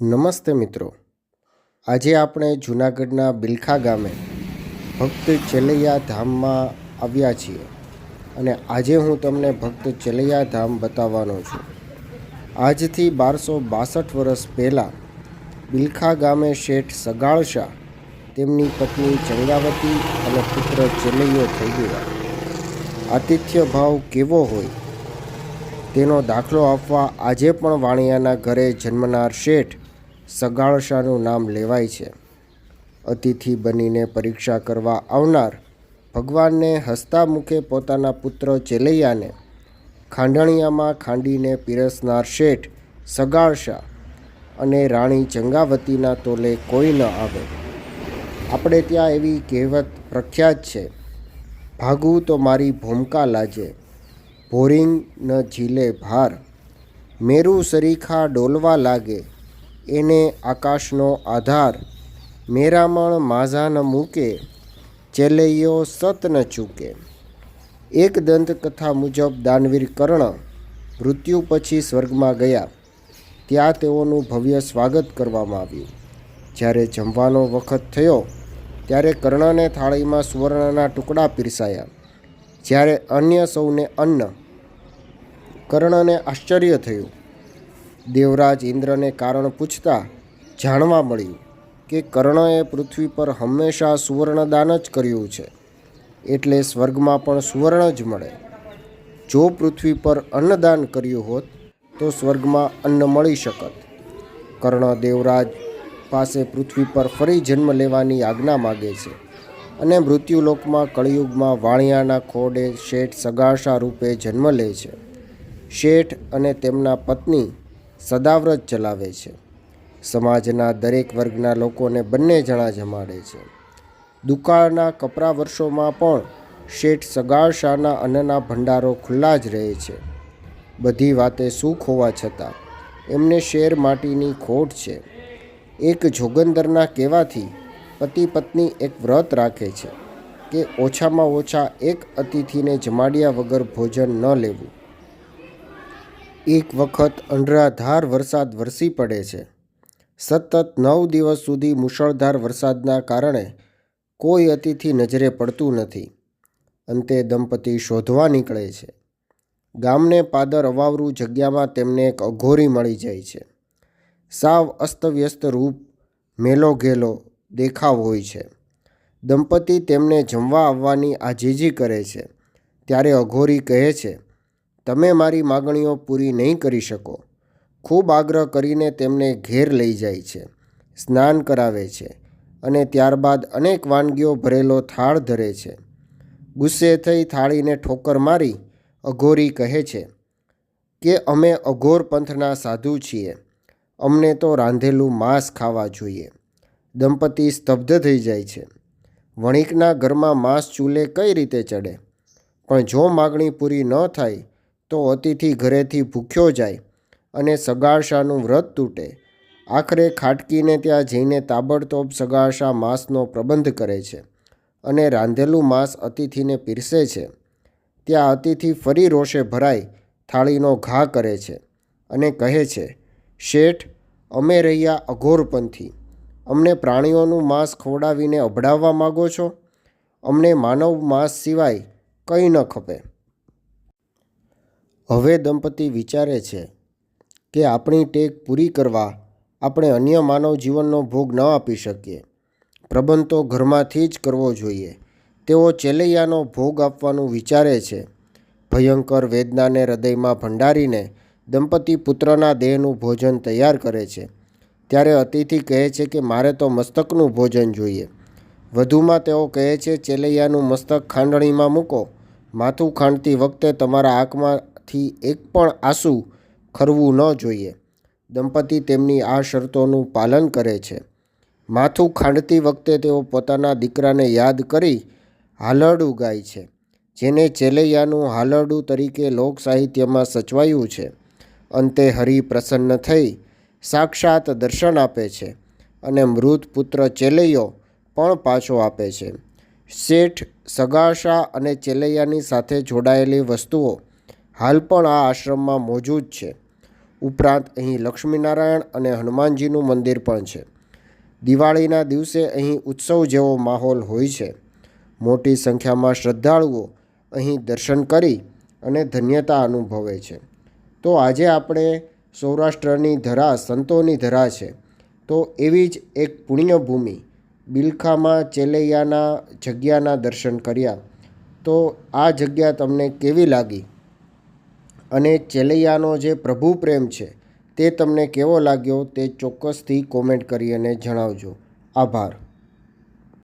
નમસ્તે મિત્રો. આજે આપણે જૂનાગઢના બિલખા ગામે ભક્ત ચેલૈયા ધામમાં આવ્યા છીએ અને આજે હું તમને ભક્ત ચેલૈયા ધામ બતાવવાનો છું. આજથી બારસો બાસઠ વર્ષ પહેલાં બિલખા ગામે શેઠ સગાળશા તેમની પત્ની ચંગાવતી અને પુત્ર ચેલૈયો થઈ ગયા. આતિથ્ય ભાવ કેવો હોય તેનો દાખલો આપવા આજે પણ વાણિયાના ઘરે જન્મનાર શેઠ સગાળશાનું નામ લેવાય છે. અતિથિ બનીને પરીક્ષા કરવા આવનાર ભગવાનને હસતા મુખે પોતાના પુત્ર ચેલૈયાને ખાંડણિયામાં ખાંડીને પીરસનાર શેઠ સગાળશા અને રાણી ચંગાવતીના તોલે કોઈ ન આવે. આપણે ત્યાં એવી કહેવત પ્રખ્યાત છે ભાગું તો મારી ભૂમકા લાજે, ભોરિંગ ન ઝીલે ભાર, મેરું સરીખા ડોલવા લાગે એને આકાશનો આધાર, મેરામણ માઝા મૂકે, ચેલૈયો સત ન ચૂકે. એક દંતકથા મુજબ દાનવીર કર્ણ મૃત્યુ પછી સ્વર્ગમાં ગયા. ત્યાં તેઓનું ભવ્ય સ્વાગત કરવામાં આવ્યું. જ્યારે જમવાનો વખત થયો, ત્યારે કર્ણને થાળીમાં સુવર્ણના ટુકડા પીરસાયા. જ્યારે અન્ય સૌને અન્ન, કર્ણને આશ્ચર્ય થયું. દેવરાજ ઇન્દ્રને કારણ પૂછતા જાણવા મળ્યું કે કર્ણએ પૃથ્વી પર હંમેશા સુવર્ણદાન જ કર્યું છે. એટલે સ્વર્ગમાં પણ સુવર્ણ જ મળે. જો પૃથ્વી પર અન્નદાન કર્યું હોત, તો સ્વર્ગમાં અન્ન મળી શકત. કર્ણ દેવરાજ પાસે પૃથ્વી પર ફરી જન્મ લેવાની આજ્ઞા માગે છે અને મૃત્યુલોકમાં કળિયુગમાં વાણિયાના ખોડે શેઠ સગાશા રૂપે જન્મ લે છે. શેઠ અને તેમના પત્ની સદાવ્રત ચલાવે છે. સમાજના દરેક વર્ગના લોકોને બંને જણા જમાડે છે. દુકાળના કપરા વર્ષોમાં પણ શેઠ સગાળશાના અન્નના ભંડારો ખુલ્લા જ રહે છે. બધી વાતે સુખ હોવા છતાં એમને શેર માટીની ખોટ છે. એક જોગંદરના કહેવાથી પતિ પત્ની એક વ્રત રાખે છે કે ઓછામાં ઓછા એક અતિથિને જમાડ્યા વગર ભોજન ન લેવું. એક વખત અંડરાધાર વરસાદ વરસી પડે છે. સતત નવ દિવસ સુધી મુશળધાર વરસાદના કારણે કોઈ અતિથિ નજરે પડતું નથી. અંતે દંપતી શોધવા નીકળે છે. ગામને પાદર અવાવરું જગ્યામાં તેમને એક અઘોરી મળી જાય છે. સાવ અસ્તવ્યસ્ત રૂપ મેલો ઘેલો દેખાવ હોય છે. દંપતી તેમને જમવા આવવાની આજીજી કરે છે. ત્યારે અઘોરી કહે છે તમે મારી માગણીઓ પૂરી નહીં કરી શકો. ખૂબ આગ્રહ કરીને તેમને ઘેર લઈ જાય છે, સ્નાન કરાવે છે અને ત્યારબાદ અનેક વાનગીઓ ભરેલો થાળ ધરે છે. ગુસ્સે થઈ થાળીને ઠોકર મારી અઘોરી કહે છે કે, અમે અઘોર પંથના સાધુ છીએ. અમને તો રાંધેલું માંસ ખાવા જોઈએ. દંપતી સ્તબ્ધ થઈ જાય છે. વણિકના ઘરમાં માંસ ચૂલે કઈ રીતે ચડે? પણ જો માગણી પૂરી ન થાય તો અતિથિ ઘરેથી ભૂખ્યો જાય અને સગાળશાનું વ્રત તૂટે. આખરે ખાટકીને ત્યાં જઈને તાબડતોબ સગાળશા માંસનો પ્રબંધ કરે છે અને રાંધેલું માંસ અતિથિને પીરસે છે. ત્યાં અતિથિ ફરી રોષે ભરાઈ થાળીનો ઘા કરે છે અને કહે છે, શેઠ, અમે રહ્યા અઘોરપંથી. અમને પ્રાણીઓનું માંસ ખવડાવીને અભડાવવા માગો છો? અમને માનવ માંસ સિવાય કંઈ ન ખપે. હવે દંપતી વિચારે છે કે આપણી ટેક પૂરી કરવા આપણે અન્ય માનવ જીવનનો ભોગ ન આપી શકીએ. પ્રબંધ તો ઘરમાંથી જ કરવો જોઈએ. તેઓ ચેલૈયાનો ભોગ આપવાનું વિચારે છે. ભયંકર વેદનાને હૃદયમાં ભંડારીને દંપતી પુત્રના દેહનું ભોજન તૈયાર કરે છે. ત્યારે અતિથિ કહે છે કે મારે તો મસ્તકનું ભોજન જોઈએ. વધુમાં તેઓ કહે છે, ચેલૈયાનું મસ્તક ખાંડણીમાં મૂકો. માથું ખાંડતી વખતે તમારા આંખમાંથી એક પણ આંસુ ખરવું ન જોઈએ. દંપતી તેમની આ શરતોનું પાલન કરે છે. માથું ખાંડતી વખતે તેઓ પોતાના દીકરાને યાદ કરી હાલરડું ગાય છે, જેને ચેલૈયાનું હાલરડું તરીકે લોક સાહિત્યમાં સચવાયું છે. અંતે હરિ પ્રસન્ન થઈ સાક્ષાત દર્શન આપે છે અને મૃત પુત્ર ચેલૈયો પણ પાછો આપે છે. શેઠ, સગાશા અને ચેલૈયાની સાથે જોડાયેલી વસ્તુઓ હાલ પણ આ આશ્રમમાં મોજૂદ છે. ઉપરાંત અહીં લક્ષ્મીનારાયણ અને હનુમાનજીનું મંદિર પણ છે. દિવાળીના દિવસે અહીં ઉત્સવ જેવો માહોલ હોય છે. મોટી સંખ્યામાં શ્રદ્ધાળુઓ અહીં દર્શન કરી અને ધન્યતા અનુભવે છે. તો આજે આપણે સૌરાષ્ટ્રની ધરા સંતોની ધરા છે. તો એવી જ એક પુણ્યભૂમિ બિલખામાં ચેલૈયાના જગ્યાના દર્શન કર્યા. તો આ જગ્યા તમને કેવી લાગી? અને ચેલૈયાનો જે પ્રભુ પ્રેમ છે, તે તમને કેવો લાગ્યો તે ચોક્કસથી કોમેન્ટ કરી અને જણાવજો. આભાર.